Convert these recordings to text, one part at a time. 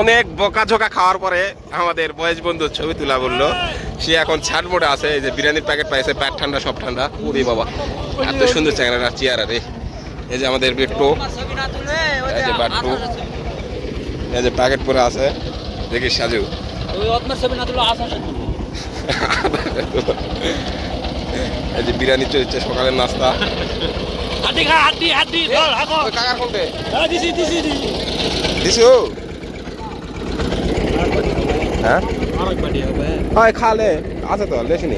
অনেক বকাঝোকা খাওয়ার পরে আমাদের বয়স বন্ধু ছবি তোলা বলল, সে এখন ছাট মোড়ে আছে, এই যে বিরিয়ানির প্যাকেট পাইছে প্যাট ঠান্ডা, সব ঠান্ডা। ওরে বাবা, এত সুন্দর চ্যাংড়া চেয়ার আরে এই যে আমাদের বেট্টো এই যে বাট্টু এই যে প্যাকেট পরে আছে, দেখি সাজু। এই যে বিরিয়ানি চলছে সকালের নাস্তা। ওই কাকার কোনটে? দিছো হ্যাঁ? হয় খালে আছে তো লেসিনি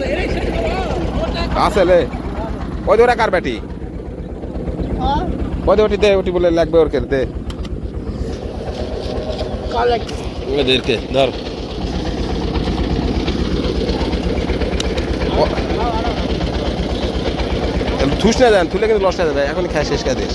আছে লে। ওই দে ওরা কার ব্যাটি ওই দে ওটি দে ওটি বলে লাগবে ওর কে দে ওদেরকে ধর ও- থুস না দেন থুলে কিন্তু লস হয়ে যাবে এখন খাই শেষ খাই দিস।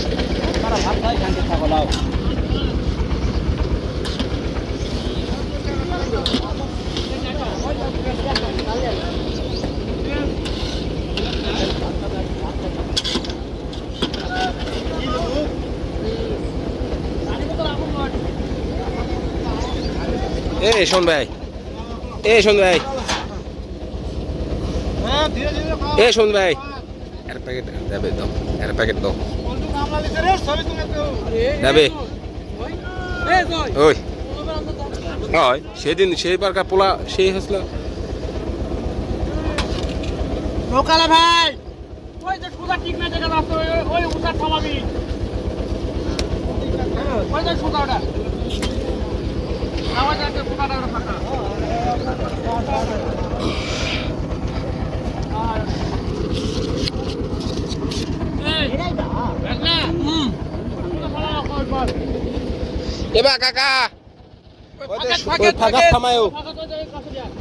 এ, শোন ভাই, এ, শোন ভাই। এ, শোন ভাই। প্যাকেট দেবে দাও এর প্যাকেট দাও। দেবে। ওই। হয় সেদিন সেই পারকা পোলা সেই হাসলা। লোকালে ভাই ওই যে সুদা ঠিক না জায়গা ওই ওই থামাবি। ওই যে সুদা ওটা। আওয়াজ সুদাটা ফাঁকা এই, দেখ না? সুদা ফালা কর, কর। এবার কাকা। ফাঁকা- থামায়ও।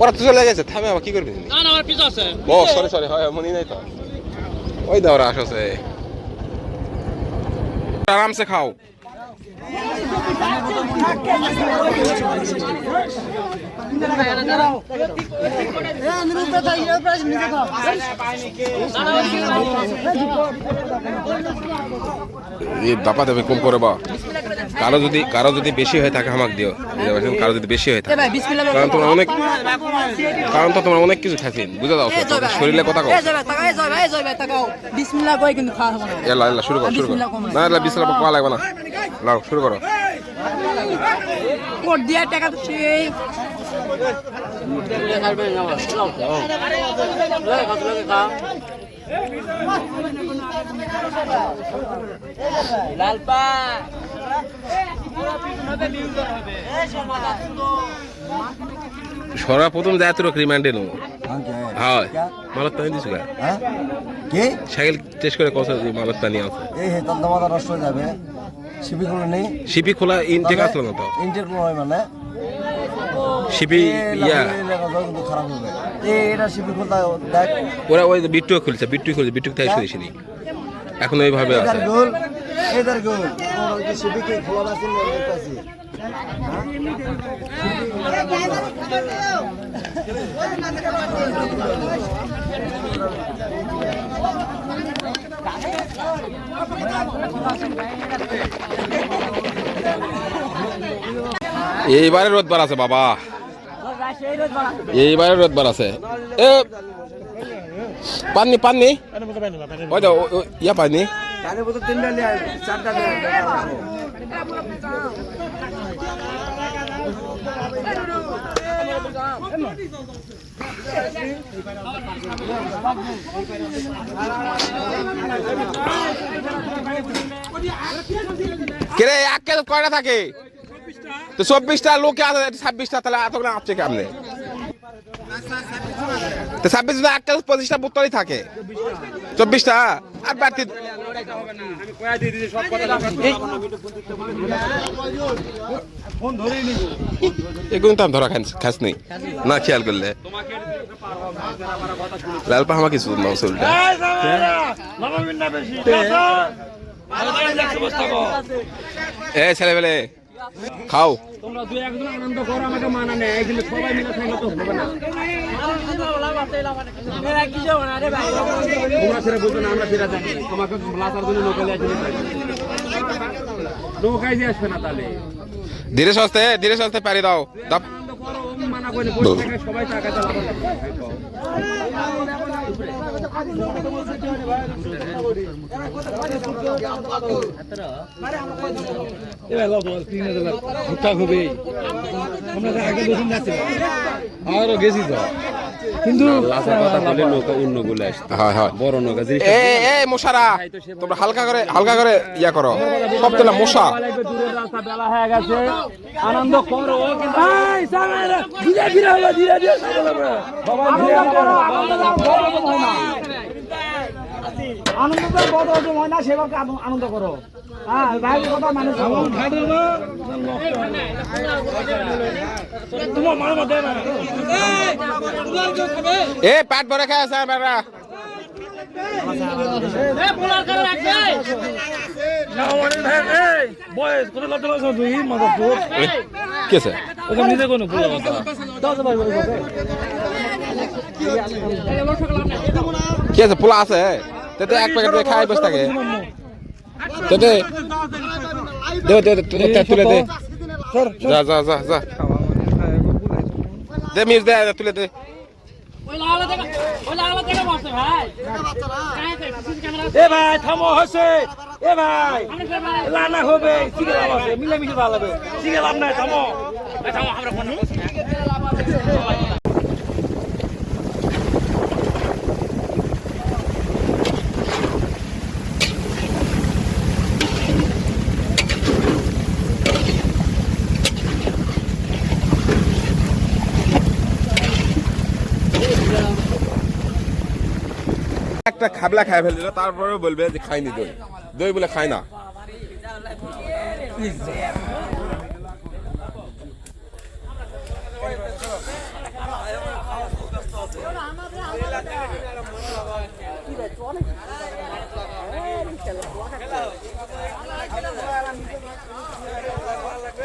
ওরা তো চলে গেছে থামে আবার কি করবি না না আমার পিছু আছে। ও সরি সরি হয় মনে নাই তো। ওই দাও ওরা আসছে। আরামসে খাও। বাপা দেবে কম করে বা। কারও যদি কারও যদি বেশি হয়ে থাকে আমাকে দিও। কারও যদি বেশি হয়ে থাকে। কারণ তোমরা অনেক কারণ তো তোমরা অনেক কিছু খাইছেন বুঝে দাও শরীরে কথা কও। বিসমিল্লাহ এলা এলা শুরু করো শুরু করো। না এলা পাওয়া লাগবে না। লাও শুরু করো। কোট দিয়া টাকা তো সেই সরা প্রথম যায় তোর রিমান্ডে নো হয়। মালত পানি দিছো গা হ্যাঁ? কি? সাইকেল টেস্ট করে কত মালত পানি আছে? এই হে নষ্ট হয়ে যাবে। শিপিগুলো নেই। সিপি খোলা ইনটেক আসলো না তো? ইন্টারগুলো হয় মানে। সিপি এ ইয়া। খারাপ হবে। এটা শিপি খুলতে দেখ। ওরা ওই বিট্টু খুলছে বিট্টু খুলছে বিট্টু তাই শুনেছিনি এখন ওইভাবে আছে। গোল এটার গোল। শিপি কি খোলা আছে না দেখতেছি। এইবারে রোদবার আছে বাবা। এইবারে রোদবার আছে। এ পাননি পাননি? ইয়া পাননি। চারটা কেরে এক কয়টা থাকে? তো চব্বিশটা লোকে আছে ছাব্বিশটা, তাহলে এত করে আসছে কেমনে? তো ছাব্বিশ এক পঁচিশটা বোতলই থাকে। চব্বিশটা? আর বাড়তি এগুলো তো আমি ধরা খাস নেই না, খেয়াল করলে। লাল পাহামা কিছু না চুলটা। এ ছেলে বেলে খাও। তোমরা দুই একজন আনন্দ করো আমাকে মানা নেই। কিন্তু সবাই মিলে থাকলে তো হবে না। তোমরা সেটা বুঝবে না আমরা সেটা জানি তোমাকে লাচার জন্য নৌকালে আসবে নৌকায় যে আসবে না তাহলে। ধীরে সস্তে ধীরে সস্তে পারি দাও। মানা আমারও গেছি তো। কিন্তু হয় হয়। বড় নৌকা জিনিস এ এ মশারা তোমরা হালকা করে হালকা করে ইয়া করো। সব তেলা মশা। বেলা হয়ে গেছে আনন্দ করো ধীরে ধীরে আনন্দ তো বড় হজম হয় না সেভাবে আনন্দ- করো। হ্যাঁ ভাই কথা মানুষ এ পেট ভরে খায় আছে বেড়া কি ওখানে নিজে কোনো ভুল কথা কি আছে পোলা আছে? তেতে এক প্যাকেট দিয়ে খাই বসে থাকে। তেতে দে। দে দে, তুলে দে তুলে দে। যা যা যা যা। দে মিস দে তুলে দে। এ ভাই থামো হসে। এ ভাই লানা হবে সিগে লাভ আছে মিলে মিশে ভালো হবে। সিগে লাভ নাই থামো। থামো আমরা একটা খাবলা খাই ফেলছিল তারপরে বলবে যে খাইনি দই দই বলে খাই না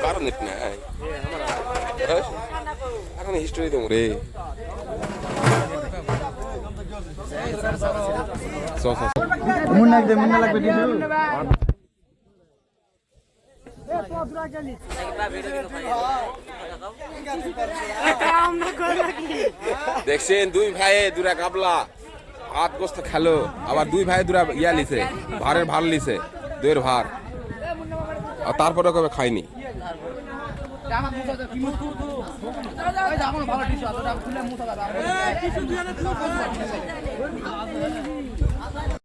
কারণ নেট নাই হ্যাঁ? এখন হিস্টোরি দেবো রে চল চল চল। লাগবে দেখছেন, দুই ভাইয়ে দুরা কাবলা হাত গোস্ত খেলো, আবার দুই ভাই দুরা ইয়া লিছে, ভারের ভার লিছে, দুয়ের ভার। আর তারপরে কবে খাইনি ভালো টিসু আছে